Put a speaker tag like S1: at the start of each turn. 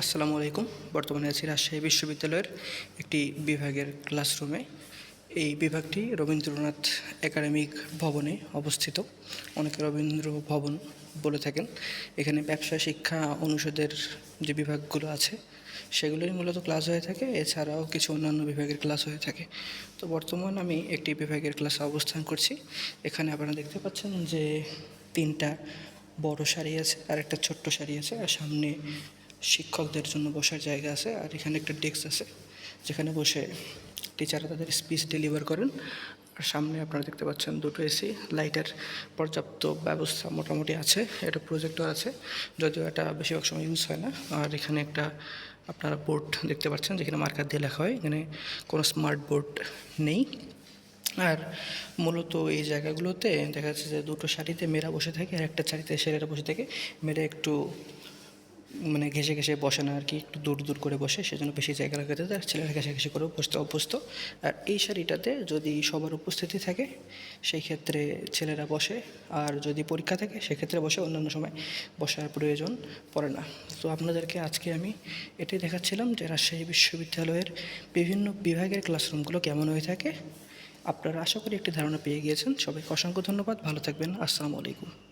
S1: আসসালামু আলাইকুম। বর্তমানে আছি রাজশাহী বিশ্ববিদ্যালয়ের একটি বিভাগের ক্লাসরুমে। এই বিভাগটি রবীন্দ্রনাথ একাডেমিক ভবনে অবস্থিত। অনেকে রবীন্দ্র ভবন বলে থাকেন। এখানে ব্যবসা শিক্ষা অনুষদের যে বিভাগগুলো আছে, সেগুলোই মূলত ক্লাস হয়ে থাকে। এছাড়াও কিছু অন্যান্য বিভাগের ক্লাস হয়ে থাকে। তো বর্তমান আমি একটি বিভাগের ক্লাসে অবস্থান করছি। এখানে আপনারা দেখতে পাচ্ছেন যে তিনটা বড় শাড়ি আছে আর একটা ছোট্ট শাড়ি আছে। আর সামনে শিক্ষকদের জন্য বসার জায়গা আছে, আর এখানে একটা ডেস্ক আছে, যেখানে বসে টিচাররা তাদের স্পিচ ডেলিভার করেন। আর সামনে আপনারা দেখতে পাচ্ছেন দুটো এসি লাইটের পর্যাপ্ত ব্যবস্থা মোটামুটি আছে এটা প্রজেক্টর আছে, যদিও এটা বেশিরভাগ সময় ইউজ হয় না। আর এখানে একটা আপনারা বোর্ড দেখতে পাচ্ছেন, যেখানে মার্কার দিয়ে লেখা হয়, এখানে কোনো স্মার্ট বোর্ড নেই। আর মূলত এই জায়গাগুলোতে দেখা যাচ্ছে যে দুটো সারিতে মেয়েরা বসে থাকে, আর একটা সারিতে ছেলেরা বসে থাকে। মেয়েরা একটু মানে ঘেসে ঘেসে বসে না আর কি, একটু দূর দূর করে বসে, সেজন্য বেশি জায়গা দেয়, আর ছেলেরা ঘেসে ঘেসে করে বসতে অভ্যস্ত। আর এই শাড়িটাতে যদি সবার উপস্থিতি থাকে, সেই ক্ষেত্রে ছেলেরা বসে, আর যদি পরীক্ষা থাকে সেক্ষেত্রে বসে, অন্যান্য সময় বসার প্রয়োজন পড়ে না। তো আপনাদেরকে আজকে আমি এটাই দেখাচ্ছিলাম যে রাজশাহী বিশ্ববিদ্যালয়ের বিভিন্ন বিভাগের ক্লাসরুমগুলো কেমন হয়ে থাকে। আপনারা আশা করি একটি ধারণা পেয়ে গিয়েছেন। সবাইকে অসংখ্য ধন্যবাদ। ভালো থাকবেন। আসসালামু আলাইকুম।